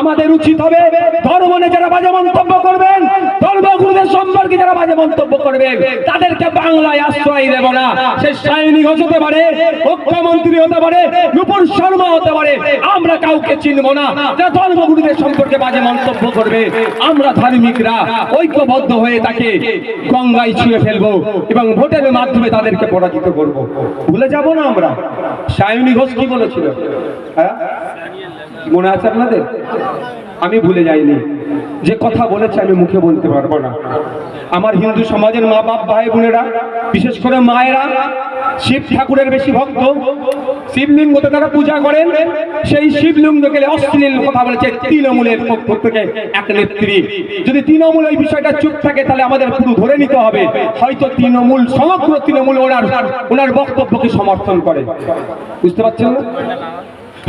আমাদের উচিত হবে ধর্ম নিয়ে যারা বাজে মন্তব্য করবেন, ধর্মগুরুদের সম্পর্কে যারা বাজে মন্তব্য করবেন, তাদেরকে বাংলায় আশ্রয় দেব না। সে সৈনিক হতে পারে, মুখ্যমন্ত্রী হতে পারে, নুপুর শর্মা হতে পারে, আমরা কাউকে চিনব না। যারা ধর্মগুরুদের সম্পর্কে বাজে মন্তব্য করবে, আমরা ধার্মিকরা, ঐক্যবদ্ধ হয়ে তাকে গঙ্গায় ছুঁয়ে ফেলব এবং ভোটের মাধ্যমে তাদেরকে পরাজিত করব। ভুলে যাব না আমরা? সায়নী ঘোষ কি বলেছিল? হ্যাঁ? মনে আছে আপনাদের? আমি ভুলে যাইনি। যে কথা বলেছে আমি মুখে বলতে পারব না। আমার হিন্দু সমাজের মা বাপ, ভাই বোনেরা, বিশেষ করে মায়েরা, শিব ঠাকুরের বেশি ভক্ত শিবলিঙ্গতে তারা পূজা করেন, সেই শিবলিঙ্গ শিবলিঙ্গকে অশ্লীল কথা বলেছে তৃণমূলের পক্ষ থেকে এক নেত্রী। যদি তৃণমূল এই বিষয়টা চুপ থাকে, তাহলে আমাদের পুরো ধরে নিতে হবে। হয়তো তৃণমূল, সমগ্র তৃণমূল ওনার ওনার বক্তব্যকে সমর্থন করে। বুঝতে পারছেন না?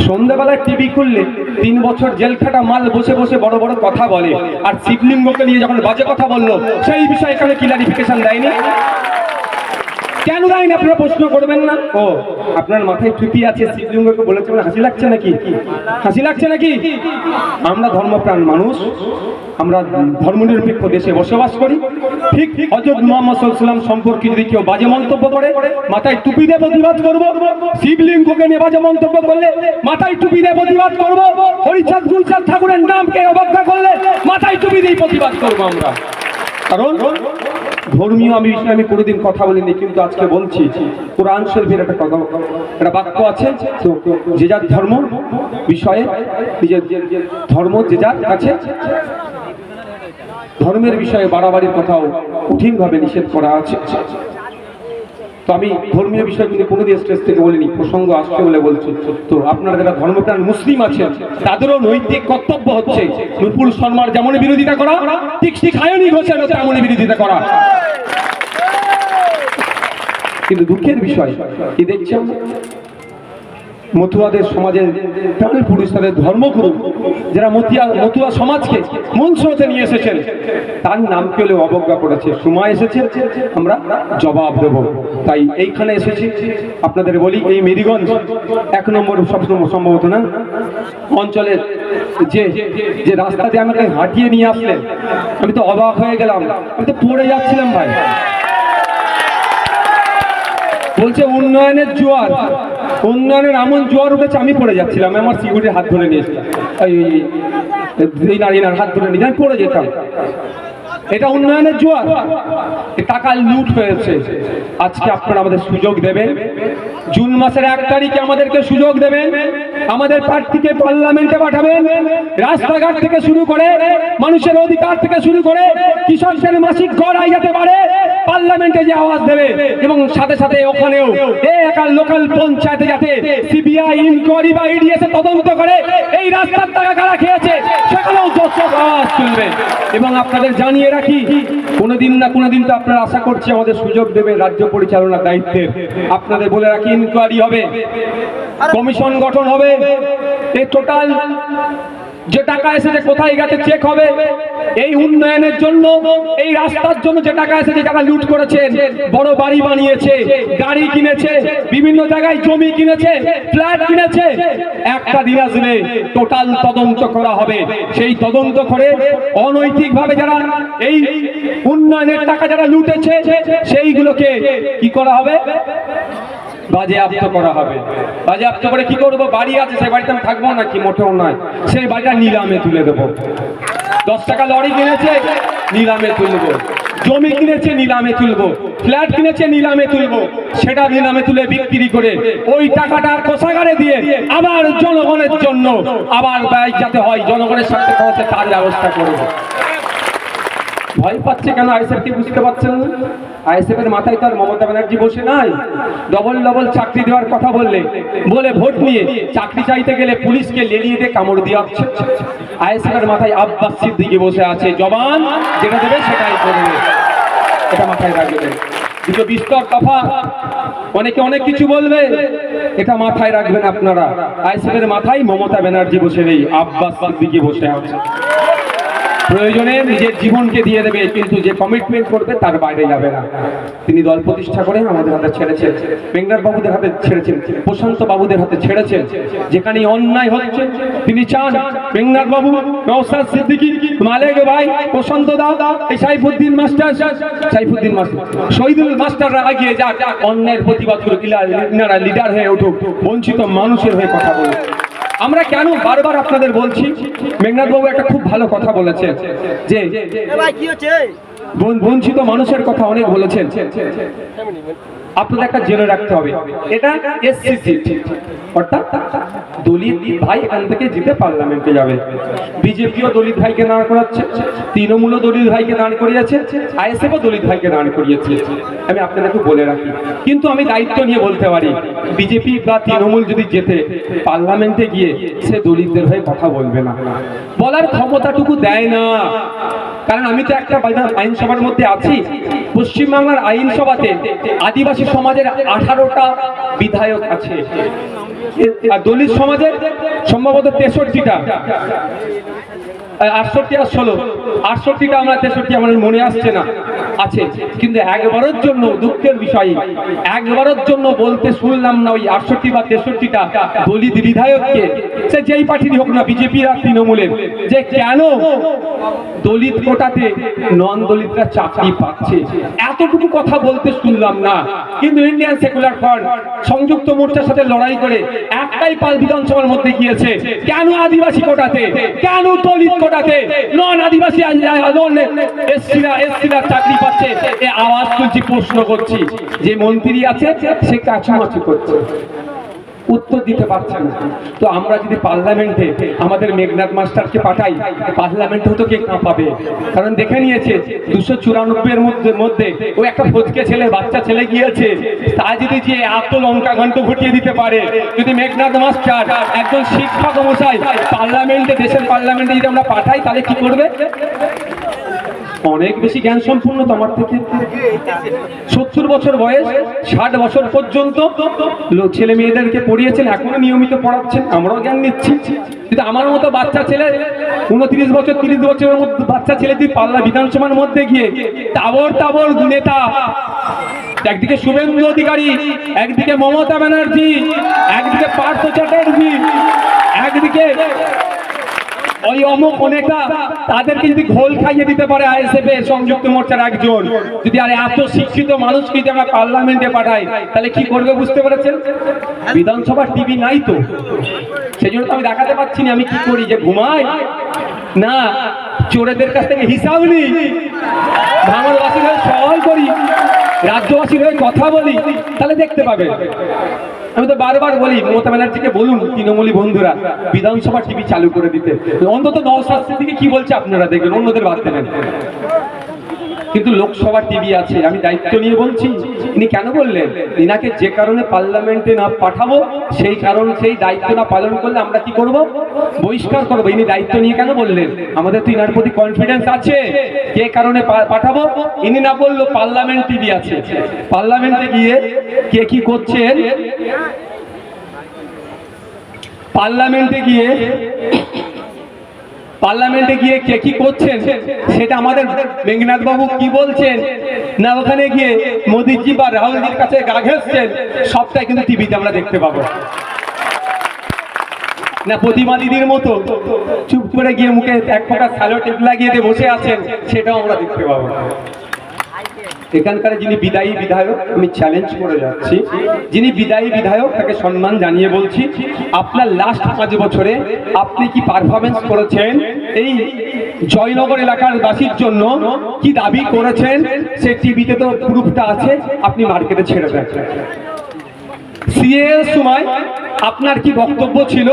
সন্ধ্যাবেলায় টিভি খুললে তিন বছর জেল খাটা মাল বসে বসে বড় বড় কথা বলে। আর শিবলিঙ্গকে নিয়ে যখন বাজে কথা বলল, সেই বিষয়ে এখানে ক্লারিফিকেশন দেয়নি? কেন দেয়নি আপনারা প্রশ্ন করবেন না? ও, আপনার মাথায় টুপি আছে, শিবলিঙ্গকে বলেছেন হাসি লাগছে নাকি? হাসি লাগছে নাকি? আমরা ধর্মপ্রাণ মানুষ, আমরা ধর্মনিরপেক্ষ দেশে বসবাস করি। ঠিক হজরত মোহাম্মদ সাল্লাম সম্পর্কে যদি কেউ বাজে মন্তব্য করে, মাথায় টুপি দিয়ে প্রতিবাদ করব, শিবলিঙ্গকে নিয়ে বাজে মন্তব্য করলে মাথায় টুপি দিয়ে প্রতিবাদ করব, হরিচাঁদ গুলচাঁদ ঠাকুরের নামকে অবজ্ঞা করলে মাথায় টুপি দিয়ে প্রতিবাদ করব আমরা। কারণ ধর্মীয় আমি বিষয়ে আমি কোনোদিন কথা বলিনি, কিন্তু আজকে বলছি, কোরআন শরীফের একটা কথা, একটা বাক্য আছে যে যার ধর্ম বিষয়ে নিজের ধর্ম, যে যার কাছে ধর্মের বিষয়ে বাড়াবাড়ির কথাও কঠিনভাবে নিষেধ করা আছে। তো আমি ধর্মীয় বিষয়গুলি কোনোদিন স্টেজ থেকে বলিনি, প্রসঙ্গ আসছে বলে বলছি, তো আপনারা যারা ধর্মপ্রাণ মুসলিম আছেন, তাদেরও নৈতিক কর্তব্য হচ্ছে নুপুর শর্মার যেমন বিরোধিতা করা, ঠিক ঠিক আয়নি ঘোষের তেমন বিরোধিতা করা। কিন্তু দুঃখের বিষয় কি দেখছেন? মতুয়াদের সমাজের প্রাণ পুরুষ তাদের ধর্মগুরু যারা মতিয়া মতুয়া সমাজকে মূল স্রোতে নিয়ে এসেছেন, তার নামকে হলেও অবজ্ঞা করেছে। সময় এসেছে, আমরা জবাব দেব। তাই এইখানে এসেছি। আপনাদের বলি, এই মেরিগঞ্জ এক নম্বর সব সম্ভবত না? অঞ্চলের যে যে রাস্তা দিয়ে আমাকে হাঁটিয়ে নিয়ে আসলেন, আমি তো অবাক হয়ে গেলাম। আমি তো পড়ে যাচ্ছিলাম ভাই। বলছে উন্নয়নের জোয়ার। উন্নয়নের এমন জোয়ার উঠেছে, আমি পড়ে যাচ্ছিলাম। আমার সিকিউরিটির হাত ধরে নিয়েছিলাম হাত ধরে নিয়ে পড়ে যেতাম। এটা উন্নয়নের জোয়ার। টাকা লুট হয়েছে। আজকে আপনারা আমাদের সুযোগ দেবেন। জুন মাসের এক তারিখে আমাদেরকে সুযোগ দেবেন। আমাদের প্রার্থীকে পার্লামেন্টে পাঠাবেন। রাস্তাঘাট থেকে শুরু করে মানুষের অধিকার থেকে শুরু করে কৃষকদের মাসিক গড় আই যেতে পারে। পার্লামেন্টে যে আওয়াজ দেবে এবং সাথে সাথে ওখানেও একার লোকাল পঞ্চায়েতে যাতে সিবিআই ইনকোয়ারি বা ইডি এসে তদন্ত করে এই রাস্তার টাকা কারা খেয়েছে সেখানেও দর্শক আওয়াজ তুলবে। এবং আপনাদের জানিয়ে রাখি কোনোদিন না কোনোদিন তো আপনারা আশা করছি আমাদের সুযোগ দেবে রাজ্য পরিচালনার দায়িত্বের। আপনাদের বলে রাখি ইনকোয়ারি হবে। কমিশন গঠন হবে। এই টোটাল যে টাকা এসেছে কোথায় গেছে চেক হবে। এই উন্নয়নের জন্য, এই রাস্তার জন্য যে টাকা এসেছে যারা লুট করেছে, বড় বাড়ি বানিয়েছে, গাড়ি কিনেছে, বিভিন্ন জায়গায় জমি কিনেছে, ফ্ল্যাট কিনেছে, একটা দিন আসলে টোটাল তদন্ত করা হবে। সেই তদন্ত করে অনৈতিকভাবে যারা এই উন্নয়নের টাকা যারা লুটেছে, সেইগুলোকে কি করা হবে? বাজেয়াপ্ত করা হবে। বাজেয়াপ্ত করে কি করব? বাড়ি আছে, সেই বাড়িতে আমি থাকব নাকি? মোটেও নয়। সেই বাড়িটা নিলামে তুলে দেবো। দশ টাকা লরি কিনেছে, নিলামে তুলবো। জমি কিনেছে, নিলামে তুলবো। ফ্ল্যাট কিনেছে, নিলামে তুলবো। সেটা নিলামে তুলে বিক্রি করে ওই টাকাটা কোষাগারে দিয়ে আবার জনগণের জন্য, আবার ব্যয় যাতে হয়, জনগণের সাথে খরচে তার ব্যবস্থা করব। ভয় পাচ্ছে কেন আইএসএফ কি বুঝতে পারছেন না? এর মাথায় তার মমতা ব্যানার্জি বসে নাই। ডবল ডবল চাকরি দেওয়ার কথা বললে, বলে ভোট নিয়ে চাকরি চাইতে গেলে পুলিশকে লেলিয়ে দিয়ে কামড় দিয়ে আসছে। আইএসএফ এর মাথায় আব্বাস সিদ্দিকি বসে আছে, জবান যেটা দেবে সেটাই করবে। এটা মাথায় রাখবে। দুটো বিস্তর তফা, অনেকে অনেক কিছু বলবে, এটা মাথায় রাখবেন আপনারা। আইএসএফ এর মাথায় মমতা ব্যানার্জি বসে নেই, আব্বাস সিদ্দিকি বসে আছে। প্রয়োজনে নিজের জীবনকে দিয়ে দেবে, কিন্তু যে কমিটমেন্ট করবে তার বাইরে যাবে না। তিনি দল প্রতিষ্ঠা করে আমাদের হাতে ছেড়েছেন। বেঙ্গার বাবুদের হাতে ছেড়েছেন, প্রশান্ত বাবুদের হাতে ছেড়েছেন। যেখানে অন্যায় হচ্ছে, তিনি চান বেঙ্গার বাবু নওসাদ সিদ্দিকী, মালেক ভাই, প্রশান্ত দা, এই সাইফুদ্দিন মাস্টার সাইফুদ্দিন মাস্টার, শহীদুল মাস্টাররা এগিয়ে যাক। অন্যায়ের প্রতিবাদ করে লিডার হয়ে উঠুক, বঞ্চিত মানুষের হয়ে কথা বলুক। আমরা কেন বারবার আপনাদের বলছি? মেঘনাথ বাবু একটা খুব ভালো কথা বলেছে যে বঞ্চিত মানুষের কথা অনেক বলেছেন। আপনাদের একটা জেনে রাখতে হবে। এটা এসসি সিট অর্থাৎ দলিত ভাই এখান থেকে জিতে পার্লামেন্টে যাবে। বিজেপিও দলিত ভাইকে দাঁড় করাচ্ছে, তৃণমূলও দলিত ভাইকে দাঁড় করিয়েছে, আইএসএফও দলিত ভাইকে দাঁড় করিয়েছে। আমি আপনাদেরকে বলে রাখি। কিন্তু আমি দায়িত্ব নিয়ে বলতে পারি, বিজেপি বা তৃণমূল যদি যেতে পার্লামেন্টে গিয়ে সে দলিতদের হয়ে কথা বলবে না। বলার ক্ষমতাটুকু দেয় না। কারণ আমি তো একটা আইনসভার মধ্যে আছি। পশ্চিমবাংলার আইনসভাতে আদিবাসী সমাজের আঠারোটা বিধায়ক আছে। আর দলিত সমাজের সম্ভবত তেষট্টিটা। আটষট্টি আর ষোলো। আটষট্টিটা আমরা, তেষট্টি আমার মনে আসছে না, আছে। কিন্তু একবারের জন্য দুঃখের বিষয়, একবারের জন্য বলতে শুনলাম না ওই আটষট্টি বা তেষট্টিটা দলিত বিধায়ককে। সে যেই পার্টিরই হোক না বিজেপি আর তৃণমূলের। যে কেন দলিত কোটাতে নন দলিতরা চাকরি পাচ্ছে? এতটুকু কথা বলতে শুনলাম না। কিন্তু ইন্ডিয়ান সেকুলার ফ্রন্ট, সংযুক্ত মোর্চার সাথে লড়াই করে একটাই পাল বিধানসভার মধ্যে গিয়েছে। কেন আদিবাসী কোটাতে? কেন দলিত কোটাতে? নন আদিবাসী নন এসসিরা চাকরি পাচ্ছে। এ আওয়াজ তুলছি, প্রশ্ন করছি। যে মন্ত্রী আছে, সে কাছামাছি করছে। উত্তর দিতে পারছে না। তো আমরা যদি পার্লামেন্টে আমাদের মেঘনাথ মাস্টারকে পাঠাই পার্লামেন্টেও তো কে কাঁপাবে কারণ দেখে নিয়েছে, দুশো চুরানব্বই এর মধ্যে মধ্যে ও একটা ফজকে ছেলে, বাচ্চা ছেলে গিয়েছে। তা যদি যে এত লঙ্কা ঘন্ট ঘটিয়ে দিতে পারে, যদি মেঘনাথ মাস্টার একজন শিক্ষক মশাই পার্লামেন্টে, দেশের পার্লামেন্টে যদি আমরা পাঠাই, তাহলে কি করবে? অনেক বেশি জ্ঞান সম্পূর্ণ তো আমার থেকে। সত্তর বছর বয়স, ষাট বছর পর্যন্ত ছেলে মেয়েদেরকে পড়িয়েছেন, এখনও নিয়মিত পড়াচ্ছেন, আমরাও জ্ঞান নিচ্ছি। কিন্তু আমার মতো বাচ্চা ছেলে, উনত্রিশ বছর, তিরিশ বছরের মধ্যে বাচ্চা ছেলে তুই পাল্লা বিধানসভার মধ্যে গিয়ে তাবর তাবর নেতা। একদিকে শুভেন্দু অধিকারী, একদিকে মমতা ব্যানার্জি, একদিকে পার্থ চ্যাটার্জি, একদিকে ওই অমুক অনেকটা তাদেরকে যদি ঘোল খাইয়ে দিতে পারে আইএসএফ এর সংযুক্ত মোর্চার একজন, যদি আর এত শিক্ষিত মানুষকে যদি আমরা পার্লামেন্টে পাঠাই, তাহলে কি করবে বুঝতে পেরেছেন? বিধানসভা টিভি নাই তো। সেই জন্য তো আমি দেখাতে পাচ্ছি না, আমি কি করি যে ঘুমাই? না, চোরেদের কাছ থেকে হিসাব নিই। ভাঙরবাসীর হয়ে সওয়াল করি। রাজ্যবাসীর হয়ে কথা বলি, তাহলে দেখতে পাবে। আমি তো বারবার বলি, মমতা ব্যানার্জিকে বলুন, তৃণমূলী বন্ধুরা, বিধানসভা টিভি চালু করে দিতে। অন্তত নওশাদ দিকে কি বলছে আপনারা দেখবেন, অন্যদের বাদ দেবেন। কিন্তু লোকসভা টিভি আছে, আমি দায়িত্ব নিয়ে বলছি। ইনি কেন বললেন? ইনাকে যে কারণে পার্লামেন্টে না পাঠাবো, সেই কারণ, সেই দায়িত্ব না পালন করলে আমরা কি করব? বহিষ্কার করব। ইনি দায়িত্ব নিয়ে কেন বললেন? আমাদের তো ইনার প্রতি কনফিডেন্স আছে। কে কারণে পাঠাবো? ইনি না বলল পার্লামেন্ট টিভি আছে। পার্লামেন্টে গিয়ে কে কি করছেন পার্লামেন্টে গিয়ে পার্লামেন্টে গিয়ে কে কি করছেন? সেটা আমাদের মেঘনাথ বাবু কি বলছেন? না, ওখানে গিয়ে মোদীজি বা রাহুলজির কাছে গা ঘেসছেন সবটাই কিন্তু টিভিতে আমরা দেখতে পাবো। না, প্রতিমা দিদির মতো চুপ করে গিয়ে মুখে এক ফোটা স্যালো টেপ লাগিয়ে দিয়ে বসে আছেন, সেটাও আমরা দেখতে পাবো। এখানকার যিনি বিদায়ী বিধায়ক, আমি চ্যালেঞ্জ করে যাচ্ছি। যিনি বিদায়ী বিধায়ক, তাকে সম্মান জানিয়ে বলছি, আপনার লাস্ট পাঁচ বছরে আপনি কি পারফরমেন্স করেছেন? এই জয়নগর এলাকার বাসীর জন্য কি দাবি করেছেন? সে টিভিতে তো প্রুফটা আছে, আপনি মার্কেটে ছেড়ে দেন। সিএ সময় আপনার কি বক্তব্য ছিল?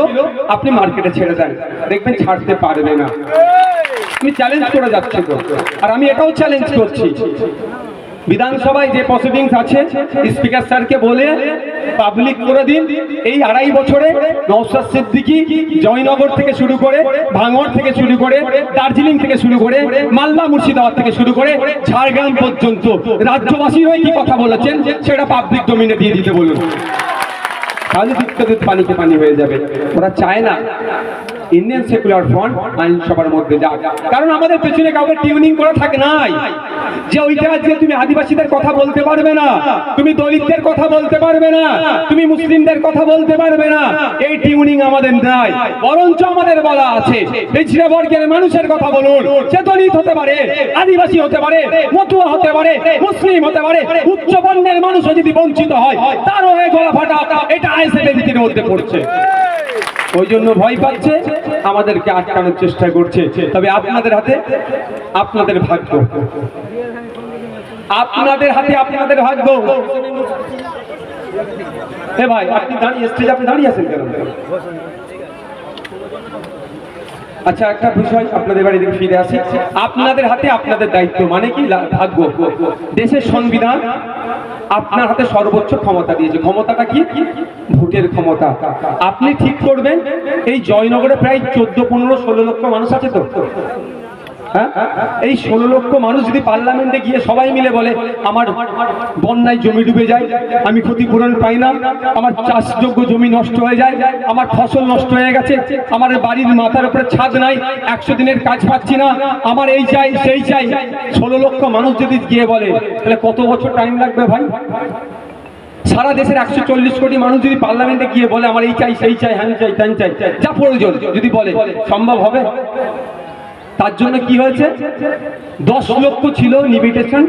আপনি মার্কেটে ছেড়ে দেন। দেখবেন ছাড়তে পারবে না। আমি চ্যালেঞ্জ করে যাচ্ছি আর আমি এটাও চ্যালেঞ্জ করছি। বিধানসভায় যে প্রসিডিংস আছে স্পিকার স্যারকে বলে পাবলিক করে দিন। এই আড়াই বছরে নৌসাদ সিদ্দিকি জয়নগর থেকে শুরু করে, ভাঙড় থেকে শুরু করে, দার্জিলিং থেকে শুরু করে, মালদা মুর্শিদাবাদ থেকে শুরু করে, ঝাড়গ্রাম পর্যন্ত রাজ্যবাসী হয়ে কি কথা বলেছেন, সেটা পাবলিক ডোমিনে দিয়ে দিতে বলুন। তাহলে পানিকে পানি হয়ে যাবে। ওরা চায় না। ইন্ডিয়ান সেকুলার ফ্রন্ট আইনসভার মধ্যে যাক। কারণ আমাদের পেছনে কাউকে টিউনিং করা থাকে নাই। যে ওইটা আজকে তুমি আদিবাসীদের কথা বলতে পারবে না, তুমি দলিতদের কথা বলতে পারবে না, তুমি মুসলিমদের কথা বলতে পারবে না, এই টিউনিং আমাদের নাই। বরঞ্চ আমাদের বলা আছে পিছিয়ে বর্গের মানুষের কথা বলুন। সে দলিত হতে পারে, আদিবাসী হতে পারে, মতুয়া হতে পারে, মুসলিম হতে পারে, উচ্চ বর্ণের মানুষও যদি বঞ্চিত হয়, তারও হয়ে গলা ফাটা, এটা নীতির মধ্যে পড়ছে। ওই জন্য ভয় পাচ্ছে, আমাদেরকে আটকানোর চেষ্টা করছে। তবে আপনাদের হাতে, আপনাদের ভাগ্য। আপনাদের হাতে আপনাদের ভাগ্য। এ ভাই, আপনি দাঁড়িয়ে স্টেজ আপনি দাঁড়িয়ে আছেন কেন? আচ্ছা একটা বিষয় আপনাদের বাড়ি থেকে ফিরে আসি। আপনাদের হাতে আপনাদের দায়িত্ব মানে কি? ভাগ্য। দেশের সংবিধান আপনার হাতে সর্বোচ্চ ক্ষমতা দিয়েছে। ক্ষমতাটা কি? ভোটের ক্ষমতা। আপনি ঠিক করবেন, এই জয়নগরে প্রায় চোদ্দ, পনেরো, ষোলো লক্ষ মানুষ আছে তো? এই ষোলো লক্ষ মানুষ যদি পার্লামেন্টে গিয়ে সবাই মিলে বলে, আমার বন্যায় জমি ডুবে যায়, আমি ক্ষতিপূরণ পাই না, আমার চাষযোগ্য জমি নষ্ট হয়ে যায়, আমার ফসল নষ্ট হয়ে গেছে, আমার বাড়ির মাথার উপরে ছাদ নাই, একশো দিনের কাজ পাচ্ছি না, আমার এই চাই, সেই চাই। ষোলো লক্ষ মানুষ যদি গিয়ে বলে, তাহলে কত বছর টাইম লাগবে ভাই? সারা দেশের একশো চল্লিশ কোটি মানুষ যদি পার্লামেন্টে গিয়ে বলে, আমার এই চাই, সেই চাই হ্যান চাই ত্যান চাই। যা প্রয়োজন, যদি বলে, সম্ভব হবে? তার জন্য কি হয়েছে? দশ লক্ষ ছিল লিমিটেশন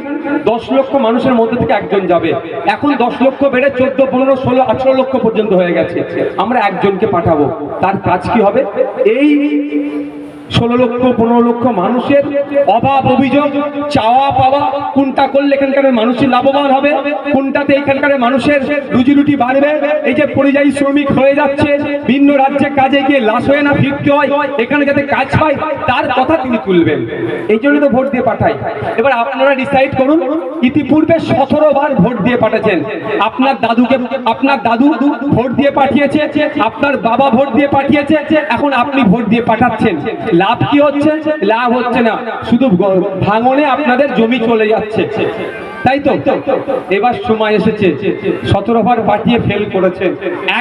দশ লক্ষ মানুষের মধ্যে থেকে একজন যাবে। এখন দশ লক্ষ বেড়ে চোদ্দ, পনেরো, ষোলো, আঠারো লক্ষ পর্যন্ত হয়ে গেছে। আমরা একজনকে পাঠাবো। তার কাজ কি হবে? এই ষোলো লক্ষ, পনেরো লক্ষ মানুষের অভাব, অভিযোগ, চাওয়া, পাওয়া, কোনটা করলে এখানকার মানুষের লাভবান হবে, কোনটাতে এখানকার মানুষের রুজি রুটি বাড়বে, এই যে পরিযায়ী শ্রমিক হয়ে যাচ্ছে, ভিন্ন রাজ্যে কাজে গিয়ে লাশ হয়ে না ফিরতে হয়, এখানে যাতে কাজ পায়, তার কথা তিনি তুলবেন। এই জন্য তো ভোট দিয়ে পাঠাই এবার আপনারা ডিসাইড করুন ইতিপূর্বে সতেরো বার ভোট দিয়ে পাঠাচ্ছেন আপনার দাদুকে, আপনার দাদু ভোট দিয়ে পাঠিয়েছে, আপনার বাবা ভোট দিয়ে পাঠিয়েছে, এখন আপনি ভোট দিয়ে পাঠাচ্ছেন। লাভ কি হচ্ছে? লাভ হচ্ছে না। শুধু ভাঙনে আপনাদের জমি চলে যাচ্ছে। তাই তো? এবার সময় এসেছে। সতেরোবার পাঠিয়ে ফেল করেছে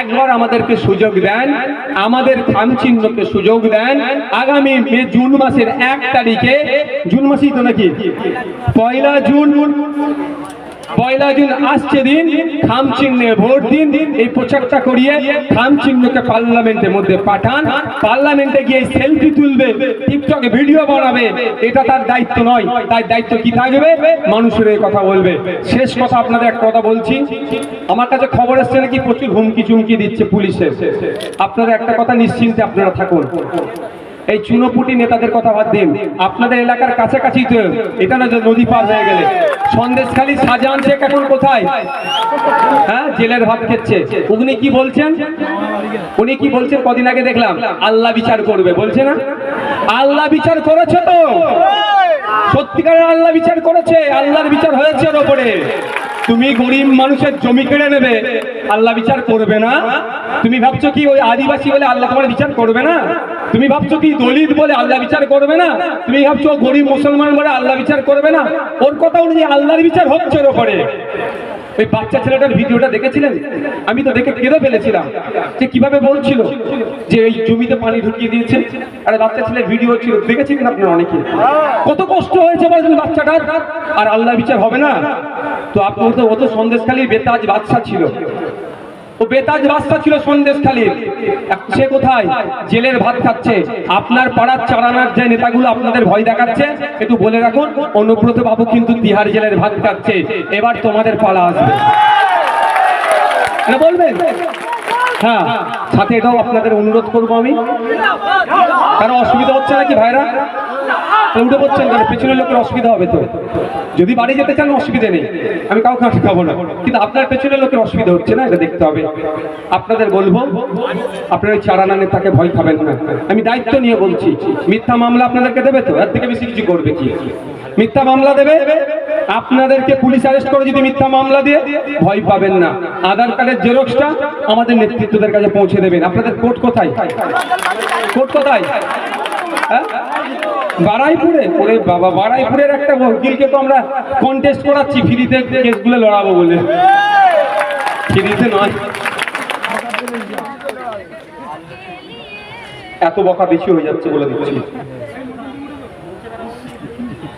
একবার আমাদেরকে সুযোগ দেন। আমাদের থামচিহ্নকে সুযোগ দেন। আগামী মে জুন মাসের এক তারিখে। জুন মাসেই তো নাকি? পয়লা জুন। পয়লা জুন আসছে দিন খাম চিহ্নে ভোট দিন, এই প্রচারটা করিয়ে খাম চিহ্নকে পার্লামেন্টের মধ্যে পাঠান, পার্লামেন্টে গিয়ে সেলফি তুলবে, টিকটকে ভিডিও বানাবে, এটা তার দায়িত্ব নয়, তার দায়িত্ব কি থাকবে? মানুষের এই কথা বলবে। শেষ কথা আপনাদের একটা কথা বলছি, আমার কাছে খবর এসছে নাকি প্রচুর হুমকি চুমকি দিচ্ছে পুলিশের আপনারা একটা কথা নিশ্চিন্তে আপনারা থাকুন। এই চুনোপুটি নেতাদের কথা বাদ দিন। আপনাদের এলাকার কাছাকাছি তো, এটা না যে নদী পার হয়ে গেলে। সন্দেশখালী সাজান শেখ এখন কোথায়? হ্যাঁ জেলের ভাত খেচ্ছে। উনি কি বলছেন? উনি কি বলছেন? কদিন আগে দেখলাম। আল্লাহ বিচার করবে, বলছে না? আল্লাহ বিচার করেছে তো। সত্যিকারের আল্লাহ বিচার করেছে। আল্লাহর বিচার হয়েছে ওপরে। তুমি গরিব মানুষের জমি কেড়ে নেবে, আল্লাহ বিচার করবে না। তুমি ভাবছ কি ওই আদিবাসী বলে আল্লাহ তোমার বিচার করবে না? তুমি ভাবছ কি দলিত বলে আল্লাহ বিচার করবে না? তুমি ভাবছ গরিব মুসলমান বলে আল্লাহ বিচার করবে না? ওর কথা অনুযায়ী আল্লাহর বিচার হচ্ছে ওর ওপরে ওই বাচ্চা ছেলেটার ভিডিওটা দেখেছিলেন? আমি তো দেখে কেঁদে ফেলেছিলাম যে কীভাবে বলছিল যে এই জমিতে পানি ঢুকিয়ে দিয়েছে। আর বাচ্চা ছেলের ভিডিও ছিল দেখেছিলেন আপনারা অনেকে? কত কষ্ট হয়েছে বাচ্চাটার? আর আল্লাহ বিচার হবে না? তো আপনার তো অত সন্দেশখালী বেতাজ বাচ্চা ছিল। ও বেতাজ রাস্তা ছিল সন্দেশখালীর সে কোথায়? জেলের ভাত খাচ্ছে। আপনার পাড়ার চারানার যে নেতাগুলো আপনাদের ভয় দেখাচ্ছে, একটু বলে রাখুন, অনুব্রত বাবু কিন্তু তিহার জেলের ভাত খাচ্ছে। এবার তোমাদের পালা আসবে। বলবেন? হ্যাঁ সাথে এটাও আপনাদের অনুরোধ করব আমি। কারও অসুবিধা হচ্ছে নাকি ভাইরা? উঠে পড়ছেন কেন? পেছনের লোকের অসুবিধা হবে তো। যদি বাড়ি যেতে চান, অসুবিধা নেই। আমি কাউকে আটকাবো না। কিন্তু আপনার পেছনের লোকের অসুবিধা হচ্ছে না, এটা দেখতে হবে। আপনাদের বলব, আপনার ওই চারানা নেতাকে ভয় খাবেন না। আমি দায়িত্ব নিয়ে বলছি, মিথ্যা মামলা আপনাদেরকে দেবে তো? এর থেকে বেশি কিছু করবে কি? মিথ্যা মামলা দেবে? আপনাদেরকে পুলিশ অ্যারেস্ট করে যদি মিথ্যা মামলা দিয়ে, ভয় পাবেন না। আধার কার্ডের জেরক্সটা আমাদের নেতৃত্বদের কাছে পৌঁছে দেবেন। আপনাদের কোর্ট কোথায়? কোর্ট কোথায়? হ্যাঁ? বারাইপুরে, ওরে বাবা, বারাইপুরের একটা উকিলকে তো আমরা কন্টেস্ট করাচ্ছি, ফ্রিতে কেসগুলো লড়াবো বলে। ফ্রিতে নয়। এত বকা বেশি হয়ে যাচ্ছে বলে দিচ্ছি।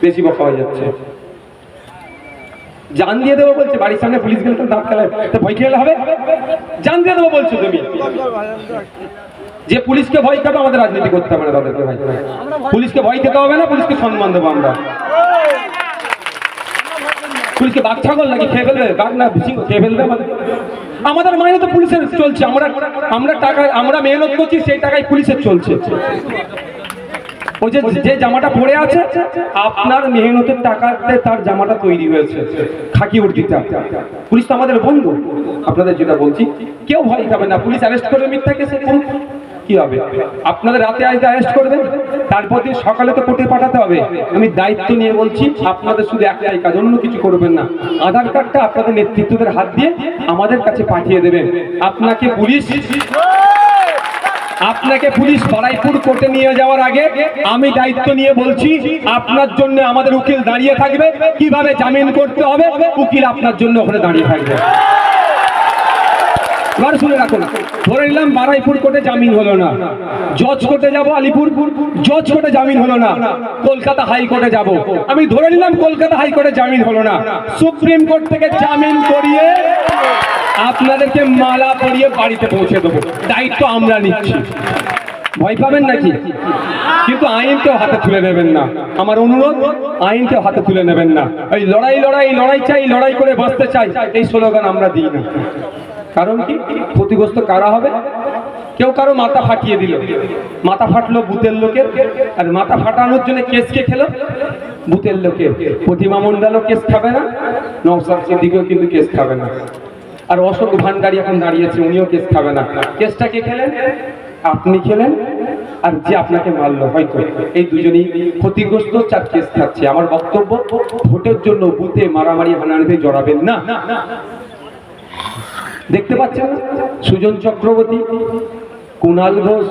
বেশি বকা হয়ে যাচ্ছে। জান দিয়ে দেবো বলছে, বাড়ির সামনে পুলিশ গেলে তো দাঁত খেলায় ভয় খেলে হবে? জান দিয়ে দেবো বলছো তুমি। যে পুলিশকে ভয় খাবে আমাদের রাজনীতি করতে হবে না তাদেরকে ভাই। পুলিশকে ভয় খেতে হবে না পুলিশকে সম্মান দেবো আমরা। পুলিশকে বাঘ ছাগল নাকি খেয়ে ফেলবে? বাঘ না খেয়ে ফেলবে আমাদের? আমাদের মাইনে তো পুলিশের চলছে আমরা আমরা টাকা আমরা মেহনত করছি সেই টাকায় পুলিশের চলছে। ওই যে যে জামাটা পরে আছে আপনার মেহনতের টাকাতে তার জামাটা তৈরি হয়েছে। খাকি উর্দিটা। পুলিশ তো আমাদের বন্ধু। আপনাদের যেটা বলছি কেউ ভয় খাবে না। পুলিশ অ্যারেস্ট করবে মিথ্যা কেসে। কি হবে? আপনাদের রাতে আজ অ্যারেস্ট করবেন? তারপর দিন সকালে তো কোর্টে পাঠাতে হবে। আমি দায়িত্ব নিয়ে বলছি, আপনাদের শুধু একটাই কাজ, অন্য কিছু করবেন না। আধার কার্ডটা আপনাদের নেতৃত্বদের হাত দিয়ে আমাদের কাছে পাঠিয়ে দেবেন। আপনাকে পুলিশ আপনাকে পুলিশ বারাইপুর কোর্টে নিয়ে যাওয়ার আগে আমি দায়িত্ব নিয়ে বলছি, আপনার জন্য আমাদের উকিল দাঁড়িয়ে থাকবে। কীভাবে জামিন করতে হবে? উকিল আপনার জন্য ওখানে দাঁড়িয়ে থাকবে। এবার শুনে রাখুন ধরে নিলাম বারাইপুর কোর্টে জামিন হলো না। জজ কোর্টে যাব আলিপুর, জজ কোর্টে জামিন হলো না। কলকাতা হাইকোর্টে যাব। আমি ধরে নিলাম কলকাতা হাইকোর্টে জামিন হলো না। সুপ্রিম কোর্ট থেকে জামিন করিয়ে আপনাদেরকে মালা পরিয়ে বাড়িতে পৌঁছে দেবো। দায়িত্ব আমরা নিচ্ছি। ভয় পাবেন নাকি? কিন্তু আইনকেও হাতে তুলে নেবেন না। আমার অনুরোধ আইনকেও হাতে তুলে নেবেন না। এই লড়াই লড়াই লড়াই চাই, লড়াই করে বাঁচতে চাই, এই স্লোগান আমরা দিই না। কারণ কি? ক্ষতিগ্রস্ত কারা হবে? কেউ কারও মাথা ফাটিয়ে দিল। মাথা ফাটলো বুথের লোকের। আর মাথা ফাটানোর জন্য কেস কে খেলো? বুথের লোকের প্রতিমা মন্ডলও কেস খাবে না। নওসাদ সিদ্দিকেও কিন্তু কেস খাবে না। আর অশোক ভান্ডারি এখন দাঁড়িয়েছে, উনিও কেস খাবে না। কেসটা কে খেলেন? আপনি খেলেন। আর যে আপনাকে মারলো, হয়তো। এই দুজনেই ক্ষতিগ্রস্ত, চার কেস খাচ্ছে। আমার বক্তব্য, ভোটের জন্য বুথে মারামারি হানাহানিতে জড়াবেন না। দেখতে পাচ্ছেন? সুজন চক্রবর্তী কুণাল ঘোষ,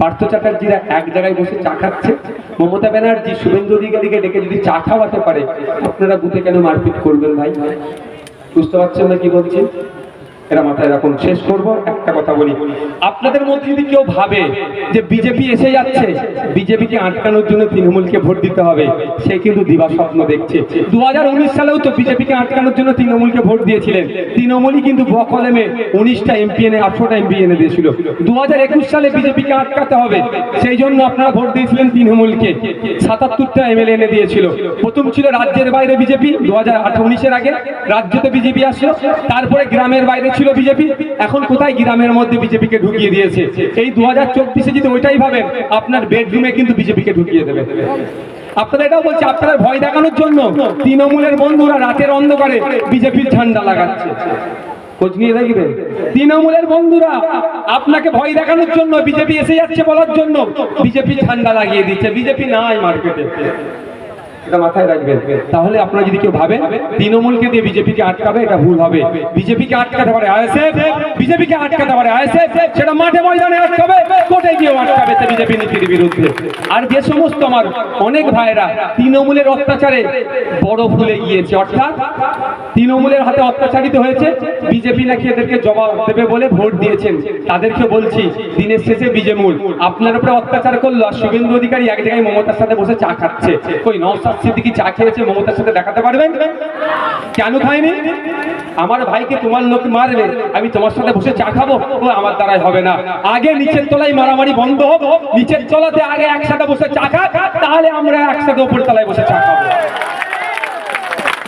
পার্থ চ্যাটার্জিরা এক জায়গায় বসে চা খাচ্ছে। মমতা ব্যানার্জি, শুভেন্দু অধিকারীকে ডেকে যদি চা খাওয়াতে পারে, আপনারা বুথে কেন মারপিট করবেন ভাই? বুঝতে পারছেন না কি বলছি? এরা মাথায় শেষ করব, একটা কথা বলি। আপনাদের মধ্যে যদি কেউ ভাবে যে বিজেপি এসে যাচ্ছে, বিজেপিকে আটকানোর জন্য তৃণমূলকে ভোট দিতে হবে, সে কিন্তু দেখছে। দু সালেও তো বিজেপিকে আটকানোর জন্য তৃণমূলকে ভোট দিয়েছিলেন। তৃণমূলই কিন্তু বকলেমে উনিশটা এমপি এনে এমপি এনে দিয়েছিল। দু হাজার একুশ সালে বিজেপিকে আটকাতে হবে, সেই জন্য আপনারা ভোট দিয়েছিলেন তৃণমূলকে। সাতাত্তরটা এমএলএ এনে দিয়েছিল। প্রথম ছিল রাজ্যের বাইরে বিজেপি দু হাজার আগে রাজ্যতে বিজেপি আসলো, তারপরে গ্রামের বাইরে ছিল বিজেপি, এখন কোথায় গ্রামের মধ্যে বিজেপিকে ঢুকিয়ে দিয়েছে? এই দু হাজার চব্বিশে যদি ওইটাই ভাবেন, আপনার বেডরুমে কিন্তু বিজেপিকে ঢুকিয়ে দেবে। আপনারা এটাও বলছে, আপনারা ভয় দেখানোর জন্য তৃণমূলের বন্ধুরা রাতের অন্ধকারে বিজেপির ঝান্ডা লাগাচ্ছে। খোঁজ নিয়ে দেখবেন, তৃণমূলের বন্ধুরা আপনাকে ভয় দেখানোর জন্য বিজেপি এসে যাচ্ছে বলার জন্য বিজেপি ঝান্ডা লাগিয়ে দিচ্ছে। বিজেপি নাই মার্কেটে। তাহলে আপনারা যদি কেউ ভাবেন, তৃণমূলকে দিয়ে বিজেপিকে আটকাবে, এটা ভুল হবে। বিজেপিকে আটকাতে পারে আইএসএফ, বিজেপিকে আটকাতে পারে সেটা মাঠে ময়দানে আটকাবে, কোর্টে গিয়েও আটকাবে বিজেপি নীতির বিরুদ্ধে। আর যে সমস্ত আমার অনেক ভাইরা তৃণমূলের অত্যাচারে বড় ভুলে গিয়েছে, অর্থাৎ তৃণমূলের হাতে অত্যাচারিত হয়েছে, বিজেপি নাকি এদেরকে জবাব দেবে বলে ভোট দিয়েছেন তাদেরকে বলছি, দিনের শেষে বিজেমূল আপনার উপরে অত্যাচার করল, আর শুভেন্দু অধিকারী এক জায়গায় মমতার সাথে বসে চা খাচ্ছে। কই নওসাদ সিদ্দিকি চা খেয়েছে, মমতার সাথে দেখাতে পারবেন? কেন খায়নি? আমার ভাইকে তোমার লোক মারবে, আমি তোমার সাথে বসে চা খাব? ও আমার দ্বারাই হবে না। আগে নিচের তলায় মারামারি বন্ধ হব নিচের তলাতে আগে একসাথে বসে চা খা তাহলে আমরা একসাথে উপর তলায় বসে চা খাব।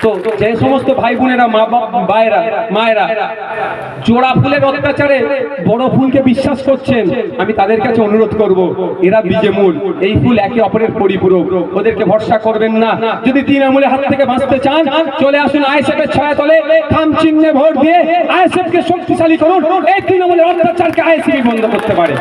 তো যে সমস্ত ভাই বোনেরা, মা বাপ মায়েরা, জোড়া ফুলের অত্যাচারে বড় ফুলকে বিশ্বাস করছেন, আমি তাদের কাছে অনুরোধ করব, এরা বীজে মূল, এই ফুল একে অপরের পরিপূরক, ওদেরকে ভরসা করবেন না। যদি তিন তৃণমূলের হাত থেকে বাঁচতে চান, চলে আসুন আইএসএফ এর ছায়া তলে খাম চিহ্নে ভোট দিয়ে আইএসএফ কে শক্তিশালী করুন, এই তিন তৃণমূলের অত্যাচারকে আইএসএফ বন্ধ করতে পারে।